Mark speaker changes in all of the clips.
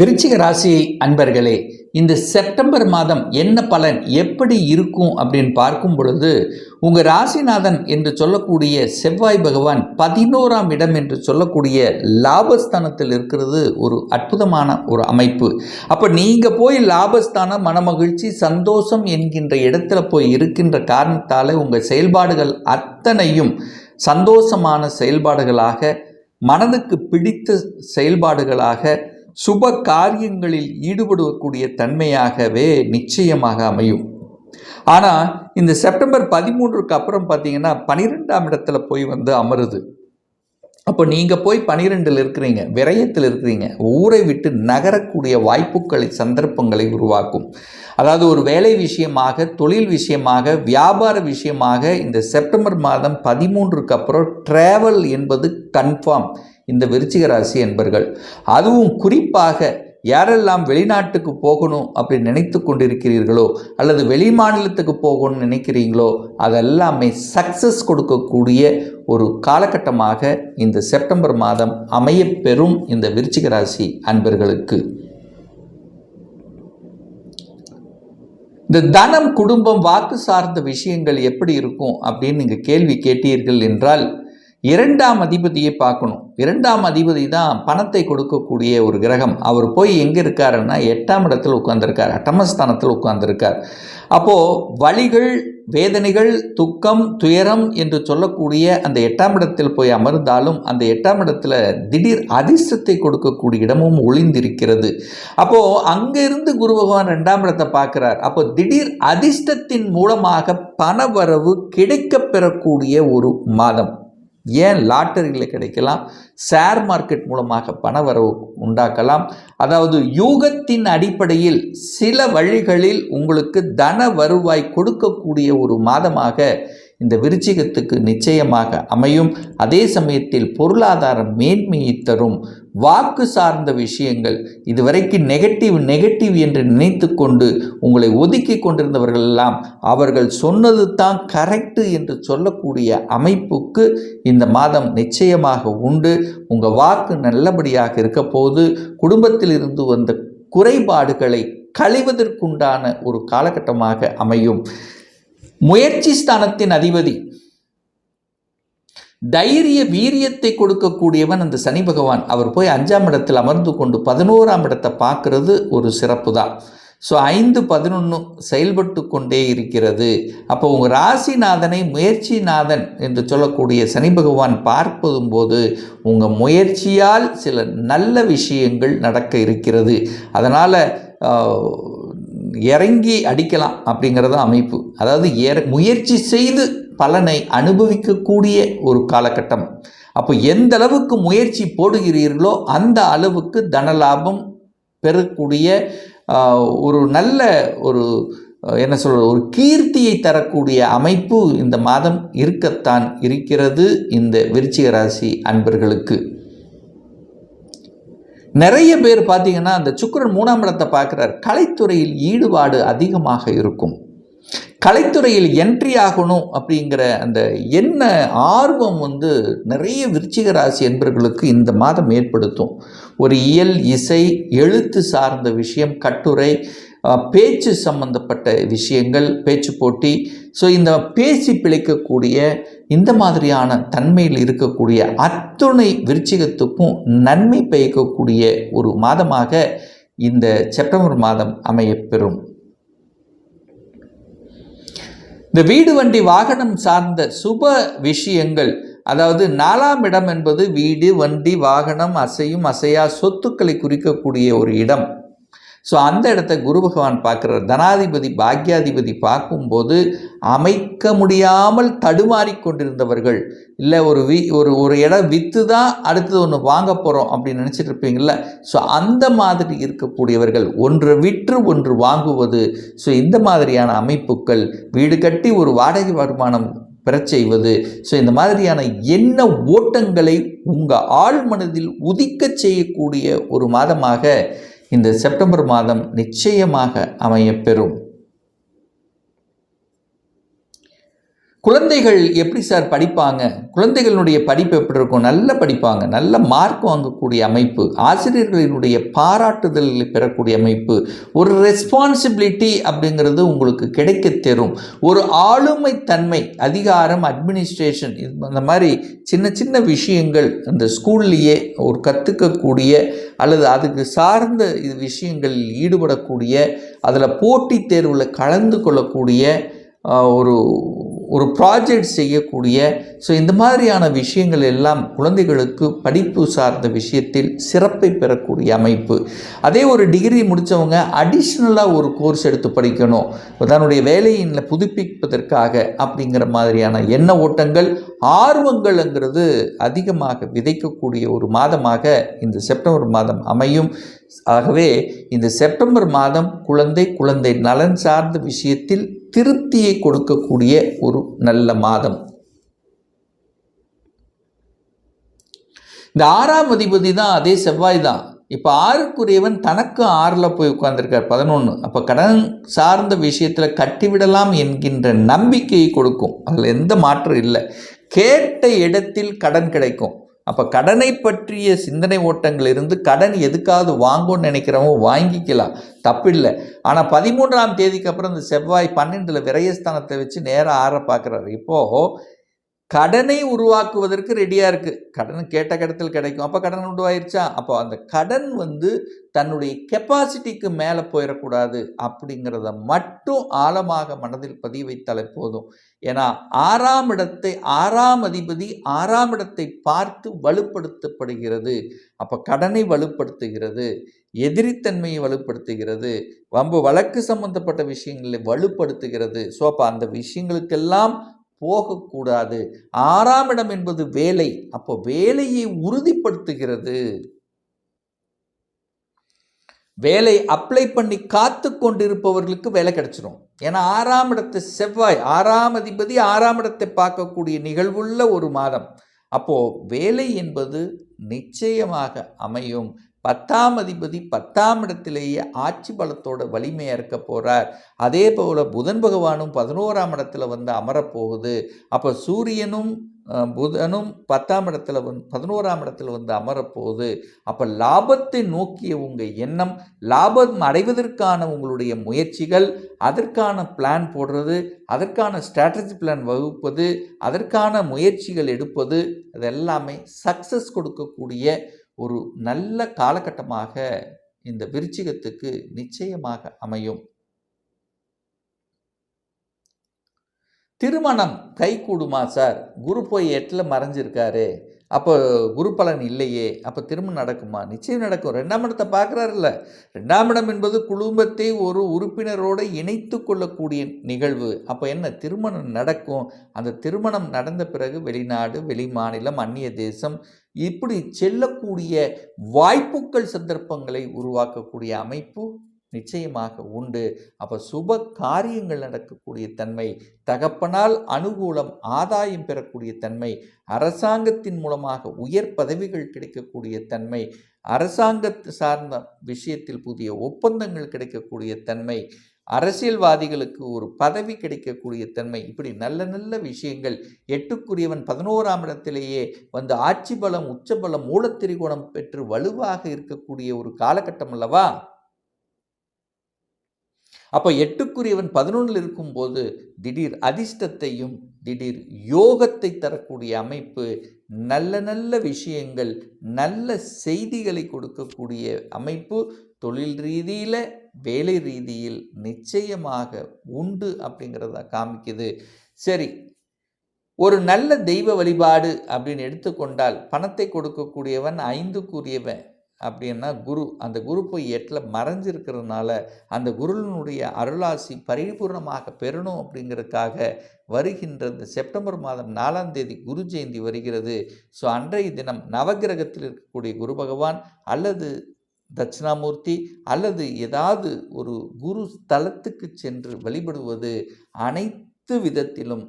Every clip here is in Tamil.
Speaker 1: விருச்சிக ராசி அன்பர்களே இந்த செப்டம்பர் மாதம் என்ன பலன் எப்படி இருக்கும் அப்படின்னு பார்க்கும் பொழுது உங்கள் ராசிநாதன் என்று சொல்லக்கூடிய செவ்வாய் பகவான் பதினோராம் இடம் என்று சொல்லக்கூடிய லாபஸ்தானத்தில் இருக்கிறது ஒரு அற்புதமான ஒரு அமைப்பு. அப்போ நீங்கள் போய் லாபஸ்தானம் மனமகிழ்ச்சி சந்தோஷம் என்கின்ற இடத்துல போய் இருக்கின்ற காரணத்தால் உங்கள் செயல்பாடுகள் அத்தனையும் சந்தோஷமான செயல்பாடுகளாக மனதுக்கு பிடித்த செயல்பாடுகளாக சுப காரியங்களில் ஈடுபடக்கூடிய தன்மையாகவே நிச்சயமாக அமையும். ஆனால் இந்த செப்டம்பர் பதிமூன்றுக்கு அப்புறம் பார்த்தீங்கன்னா பனிரெண்டாம் இடத்துல போய் வந்து அமருது. அப்போ நீங்கள் போய் பனிரெண்டில் இருக்கிறீங்க விரயத்தில் இருக்கிறீங்க ஊரை விட்டு நகரக்கூடிய வாய்ப்புகளை சந்தர்ப்பங்களை உருவாக்கும். அதாவது ஒரு வேலை விஷயமாக தொழில் விஷயமாக வியாபார விஷயமாக இந்த செப்டம்பர் மாதம் பதிமூன்றுக்கு அப்புறம் ட்ராவல் என்பது கன்ஃபார்ம் இந்த விருச்சிக ராசி என்பர்கள். அதுவும் குறிப்பாக யாரெல்லாம் வெளிநாட்டுக்கு போகணும் அப்படி நினைத்து கொண்டிருக்கிறீர்களோ அல்லது வெளி மாநிலத்துக்கு போகணும்னு நினைக்கிறீங்களோ அதெல்லாமே சக்ஸஸ் கொடுக்கக்கூடிய ஒரு காலகட்டமாக இந்த செப்டம்பர் மாதம் அமையப்பெறும் இந்த விருச்சிக ராசி அன்பர்களுக்கு. இந்த தனம் குடும்பம் வாக்கு சார்ந்த விஷயங்கள் எப்படி இருக்கும் அப்படின்னு நீங்கள் கேள்வி கேட்டீர்கள் என்றால் இரண்டாம் அதிபதியை பார்க்கணும். இரண்டாம் அதிபதி தான் பணத்தை கொடுக்கக்கூடிய ஒரு கிரகம். அவர் போய் எங்கே இருக்காருன்னா எட்டாம் இடத்தில் உட்கார்ந்துருக்கார். அட்டமஸ்தானத்தில் உட்கார்ந்துருக்கார். அப்போது வழிகள் வேதனைகள் துக்கம் துயரம் என்று சொல்லக்கூடிய அந்த எட்டாம் இடத்தில் போய் அமர்ந்தாலும் அந்த எட்டாம் இடத்துல திடீர் அதிர்ஷ்டத்தை கொடுக்கக்கூடிய இடமும் ஒளிந்திருக்கிறது. அப்போது அங்கிருந்து குரு பகவான் ரெண்டாம் இடத்தை பார்க்குறார். அப்போ திடீர் அதிர்ஷ்டத்தின் மூலமாக பணவரவு கிடைக்கப் பெறக்கூடிய ஒரு மாதம். ஏன் லாட்டரியில் கிடைக்கலாம்? ஷேர் மார்க்கெட் மூலமாக பணவரவு உண்டாக்கலாம். அதாவது யூகத்தின் அடிப்படையில் சில வழிகளில் உங்களுக்கு தன வருவாய் கொடுக்கக்கூடிய ஒரு மாதமாக இந்த விருச்சிகத்துக்கு நிச்சயமாக அமையும். அதே சமயத்தில் பொருளாதார மேன்மையை தரும். வாக்கு சார்ந்த விஷயங்கள் இதுவரைக்கும் நெகட்டிவ் நெகட்டிவ் என்று நினைத்து கொண்டு உங்களை ஒதுக்கி கொண்டிருந்தவர்கள் எல்லாம் அவர்கள் சொன்னது தான் கரெக்டு என்று சொல்லக்கூடிய அமைப்புக்கு இந்த மாதம் நிச்சயமாக உண்டு. உங்கள் வாக்கு நல்லபடியாக இருக்க போது குடும்பத்தில் இருந்து வந்த குறைபாடுகளை களைவதற்குண்டான ஒரு காலகட்டமாக அமையும். முயற்சி ஸ்தானத்தின் அதிபதி. தைரிய வீரியத்தை கொடுக்கக்கூடியவன் அந்த சனி பகவான். அவர் போய் அஞ்சாம் இடத்தில் அமர்ந்து கொண்டு பதினோராம் இடத்தை பார்க்கறது ஒரு சிறப்பு தான். ஸோ ஐந்து பதினொன்று செயல்பட்டு கொண்டே இருக்கிறது. அப்போ உங்கள் ராசிநாதனை முயற்சிநாதன் என்று சொல்லக்கூடிய சனி பகவான் பார்ப்பதும் போது உங்கள் முயற்சியால் சில நல்ல விஷயங்கள் நடக்க இருக்கிறது. அதனால் இறங்கி அடிக்கலாம் அப்படிங்கிறது அமைப்பு. அதாவது இற முயற்சி செய்து பலனை அனுபவிக்கக்கூடிய ஒரு காலகட்டம். அப்போ எந்த அளவுக்கு முயற்சி போடுகிறீர்களோ அந்த அளவுக்கு தனலாபம் பெறக்கூடிய ஒரு நல்ல ஒரு என்ன சொல்கிறது ஒரு கீர்த்தியை தரக்கூடிய அமைப்பு இந்த மாதம் இருக்கத்தான் இருக்கிறது இந்த விருச்சிக ராசி அன்பர்களுக்கு. நிறைய பேர் பார்த்தீங்கன்னா அந்த சுக்கரன் மூணாம் இடத்தை பார்க்குறார். கலைத்துறையில் ஈடுபாடு அதிகமாக இருக்கும். கலைத்துறையில் என்ட்ரி ஆகணும் அப்படிங்கிற அந்த என்ன ஆர்வம் வந்து நிறைய விருச்சிக ராசி என்பர்களுக்கு இந்த மாதம் ஏற்படுத்தும். ஒரு இயல் இசை எழுத்து சார்ந்த விஷயம் கட்டுரை பேச்சு சம்பந்தப்பட்ட விஷயங்கள் பேச்சு போட்டி. ஸோ இந்த பேசி பிழைக்கக்கூடிய இந்த மாதிரியான தன்மையில் இருக்கக்கூடிய அத்துணை விருச்சிகத்துக்கும் நன்மை பயக்கக்கூடிய ஒரு மாதமாக இந்த செப்டம்பர் மாதம் அமையப்பெறும் இந்த வீடு வண்டி வாகனம் சார்ந்த சுப விஷயங்கள் அதாவது நாலாம் இடம் என்பது வீடு வண்டி வாகனம் அசையும் அசையா சொத்துக்களை குறிக்கக்கூடிய ஒரு இடம். ஸோ அந்த இடத்த குரு பகவான் பார்க்குறார். தனாதிபதி பாக்யாதிபதி பார்க்கும்போது அமைக்க முடியாமல் தடுமாறி கொண்டிருந்தவர்கள். இல்லை ஒரு வி ஒரு ஒரு இடம் விற்று தான் அடுத்தது ஒன்று வாங்க போகிறோம் அப்படின்னு நினச்சிட்டு இருப்பீங்கள ஸோ அந்த மாதிரி இருக்கக்கூடியவர்கள் ஒன்று விற்று ஒன்று வாங்குவது. ஸோ இந்த மாதிரியான அமைப்புகள் வீடு கட்டி ஒரு வாடகை வருமானம் பெறச் செய்வது. ஸோ இந்த மாதிரியான என்ன ஓட்டங்களை உங்கள் ஆழ் மனதில் உதிக்கச் செய்யக்கூடிய ஒரு மாதமாக இந்த செப்டம்பர் மாதம் நிச்சயமாக அமையப்பெறும். குழந்தைகள் எப்படி சார் படிப்பாங்க? குழந்தைகளுடைய படிப்பு எப்படி இருக்கும்? நல்ல படிப்பாங்க. நல்ல மார்க் வாங்கக்கூடிய அமைப்பு. ஆசிரியர்களினுடைய பாராட்டுதல் பெறக்கூடிய அமைப்பு. ஒரு ரெஸ்பான்சிபிலிட்டி அப்படிங்கிறது உங்களுக்கு கிடைக்க தரும். ஒரு ஆளுமை தன்மை அதிகாரம் அட்மினிஸ்ட்ரேஷன் இந்த மாதிரி சின்ன சின்ன விஷயங்கள் அந்த ஸ்கூல்லையே ஒரு கற்றுக்கக்கூடிய அல்லது அதுக்கு சார்ந்த விஷயங்களில் ஈடுபடக்கூடிய அதில் போட்டித் தேர்வில் கலந்து கொள்ளக்கூடிய ஒரு ஒரு ப்ராஜெக்ட் செய்யக்கூடிய ஸோ இந்த மாதிரியான விஷயங்கள் எல்லாம் குழந்தைகளுக்கு படிப்பு சார்ந்த விஷயத்தில் சிறப்பை பெறக்கூடிய அமைப்பு. அதே ஒரு டிகிரி முடித்தவங்க அடிஷ்னலாக ஒரு கோர்ஸ் எடுத்து படிக்கணும். தன்னுடைய வேலையினில் புதுப்பிப்பதற்காக அப்படிங்கிற மாதிரியான எண்ண ஓட்டங்கள் ஆர்வங்கள்ங்கிறது அதிகமாக விதைக்கக்கூடிய ஒரு மாதமாக இந்த செப்டம்பர் மாதம் அமையும். ஆகவே இந்த செப்டம்பர் மாதம் குழந்தை குழந்தை நலன் சார்ந்த விஷயத்தில் திருப்தியை கொடுக்கக்கூடிய ஒரு நல்ல மாதம். இந்த ஆறாம் அதிபதி தான் அதே செவ்வாய் தான். இப்போ ஆறுக்குரியவன் தனக்கு ஆறில் போய் உட்கார்ந்துருக்கார் பதினொன்று அப்போ கடன் சார்ந்த விஷயத்தில் கட்டிவிடலாம் என்கின்ற நம்பிக்கையை கொடுக்கும். அதில் எந்த மாற்றம் இல்லை. கேட்ட இடத்தில் கடன் கிடைக்கும். அப்போ கடனை பற்றிய சிந்தனை ஓட்டங்கள் இருந்து கடன் எதுக்காவது வாங்கும்னு நினைக்கிறவங்க வாங்கிக்கலாம். தப்பில்லை. ஆனால் பதிமூன்றாம் தேதிக்கு அப்புறம் இந்த செவ்வாய் பன்னெண்டில் விரயஸ்தானத்தை வச்சு நேராக ஆற பார்க்குறாரு இப்போது கடனை உருவாக்குவதற்கு ரெடியாக இருக்குது கடன் கேட்ட கடத்தில் கிடைக்கும். அப்போ கடன் உருவாயிருச்சா? அப்போ அந்த கடன் வந்து தன்னுடைய கெப்பாசிட்டிக்கு மேலே போயிடக்கூடாது அப்படிங்கிறத மட்டும் ஆழமாக மனதில் பதிய வைத்தாலே போதும். ஏன்னா ஆறாம் இடத்தை ஆறாம் அதிபதி ஆறாம் இடத்தை பார்த்து வலுப்படுத்தப்படுகிறது. அப்போ கடனை வலுப்படுத்துகிறது. எதிரித்தன்மையை வலுப்படுத்துகிறது. வம்பு வழக்கு சம்பந்தப்பட்ட விஷயங்களை வலுப்படுத்துகிறது. ஸோ அப்போ அந்த விஷயங்களுக்கெல்லாம் போகக்கூடாது. ஆறாம் இடம் என்பது வேலை. அப்போ வேலையை உறுதிப்படுத்துகிறது. வேலை அப்ளை பண்ணி காத்து கொண்டிருப்பவர்களுக்கு வேலை கிடைச்சிடும் ஏன்னா ஆறாம் இடத்து செவ்வாய் ஆறாம் அதிபதி ஆறாம் இடத்தை பார்க்கக்கூடிய நிகழ்வுள்ள ஒரு மாதம். அப்போது வேலை என்பது நிச்சயமாக அமையும். பத்தாம் அதிபதி பத்தாம் இடத்திலேயே ஆட்சி பலத்தோட வலிமையாக இருக்க போகிறார் அதே போல் புதன் பகவானும் பதினோராம் இடத்துல வந்து அமரப்போகுது. அப்போ சூரியனும் புதனும் பத்தாம் இடத்துல வந் பதினோராம் இடத்துல வந்து அமரப்போகுது. அப்போ லாபத்தை நோக்கிய உங்கள் எண்ணம் லாபம் அடைவதற்கான உங்களுடைய முயற்சிகள் அதற்கான பிளான் போடுறது அதற்கான ஸ்ட்ராட்டஜி பிளான் வகுப்பது அதற்கான முயற்சிகள் எடுப்பது அது எல்லாமே சக்ஸஸ் கொடுக்கக்கூடிய ஒரு நல்ல காலகட்டமாக இந்த விருச்சிகத்துக்கு நிச்சயமாக அமையும். திருமணம் கை கூடுமா சார்? குரு போய் எட்டில் மறைஞ்சிருக்காரு. அப்போ குரு பலன் இல்லையே அப்போ திருமணம் நடக்குமா? நிச்சயம் நடக்கும். ரெண்டாம் இடத்தை பார்க்குறாருல்ல. ரெண்டாம் இடம் என்பது குடும்பத்தை ஒரு உறுப்பினரோடு இணைத்து கொள்ளக்கூடிய நிகழ்வு. அப்போ என்ன? திருமணம் நடக்கும். அந்த திருமணம் நடந்த பிறகு வெளிநாடு வெளிமாநிலம் அந்நிய தேசம் இப்படி செல்லக்கூடிய வாய்ப்புகள் சந்தர்ப்பங்களை உருவாக்கக்கூடிய அமைப்பு நிச்சயமாக உண்டு. அப்போ சுப காரியங்கள் நடக்கக்கூடிய தன்மை தகப்பனால் அனுகூலம் ஆதாயம் பெறக்கூடிய தன்மை அரசாங்கத்தின் மூலமாக உயர் பதவிகள் கிடைக்கக்கூடிய தன்மை அரசாங்கத்து சார்ந்த விஷயத்தில் புதிய ஒப்பந்தங்கள் கிடைக்கக்கூடிய தன்மை அரசியல்வாதிகளுக்கு ஒரு பதவி கிடைக்கக்கூடிய தன்மை இப்படி நல்ல நல்ல விஷயங்கள். எட்டுக்குரியவன் பதினோராம் இடத்திலேயே வந்து ஆட்சி பலம் உச்சபலம் மூலத்திரிகோணம் பெற்று வலுவாக இருக்கக்கூடிய ஒரு காலகட்டம் அல்லவா? அப்போ எட்டுக்குரியவன் பதினொன்றில் இருக்கும்போது திடீர் அதிர்ஷ்டத்தையும் திடீர் யோகத்தை தரக்கூடிய அமைப்பு நல்ல நல்ல விஷயங்கள் நல்ல செய்திகளை கொடுக்கக்கூடிய அமைப்பு தொழில் ரீதியில் வேலை ரீதியில் நிச்சயமாக உண்டு அப்படிங்கிறத காமிக்குது. சரி ஒரு நல்ல தெய்வ வழிபாடு அப்படின்னு எடுத்துக்கொண்டால் பணத்தை கொடுக்கக்கூடியவன் ஐந்துக்குரியவன். அப்படின்னா குரு அந்த குரு போய் எட்டில் மறைஞ்சிருக்கிறதுனால அந்த குருவினுடைய அருளாசி பரிபூர்ணமாக பெறணும் அப்படிங்கிறதுக்காக வருகின்ற இந்த செப்டம்பர் மாதம் நாலாம் தேதி குரு ஜெயந்தி வருகிறது. ஸோ அன்றைய தினம் நவகிரகத்தில் இருக்கக்கூடிய குரு பகவான் அல்லது தட்சிணாமூர்த்தி அல்லது ஏதாவது ஒரு குரு ஸ்தலத்துக்கு சென்று வழிபடுவது அனைத்து விதத்திலும்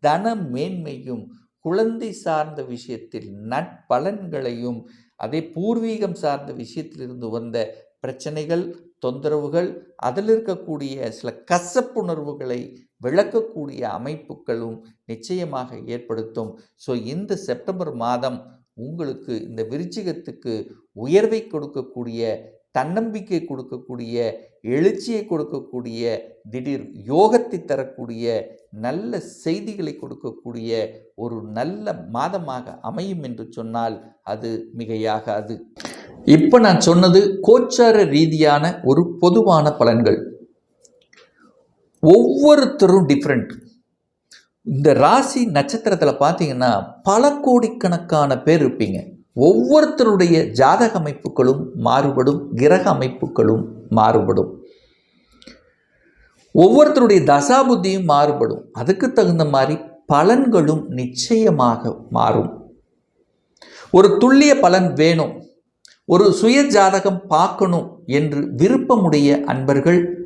Speaker 1: தன மேன்மையும் குழந்தை சார்ந்த விஷயத்தில் நட்பலன்களையும் அதே பூர்வீகம் சார்ந்த விஷயத்திலிருந்து வந்த பிரச்சனைகள் தொந்தரவுகள் அதில் இருக்கக்கூடிய சில கசப்புணர்வுகளை விளக்கக்கூடிய அமைப்புகளும் நிச்சயமாக ஏற்படுத்தும். ஸோ இந்த செப்டம்பர் மாதம் உங்களுக்கு இந்த விருச்சிகத்துக்கு உயர்வை கொடுக்கக்கூடிய தன்னம்பிக்கை கொடுக்கக்கூடிய எழுச்சியை கொடுக்கக்கூடிய திடீர் யோகத்தை தரக்கூடிய நல்ல செய்திகளை கொடுக்கக்கூடிய ஒரு நல்ல மாதமாக அமையும் என்று சொன்னால் அது மிகையாகாது. இப்போ நான் சொன்னது கோச்சார ரீதியான ஒரு பொதுவான பலன்கள். ஒவ்வொருத்தரும் டிஃப்ரெண்ட் இந்த ராசி நட்சத்திரத்தில் பார்த்தீங்கன்னா பல கோடிக்கணக்கான பேர் இருப்பீங்க. ஒவ்வொருத்தருடைய ஜாதக அமைப்புகளும் மாறுபடும் கிரக அமைப்புகளும் மாறுபடும். ஒவ்வொருத்தருடைய தசாபுத்தியும் மாறுபடும். அதுக்கு தகுந்த மாதிரி பலன்களும் நிச்சயமாக மாறும். ஒரு துல்லிய பலன் வேணும். ஒரு சுய ஜாதகம் பார்க்கணும் என்று விருப்பமுடைய அன்பர்கள்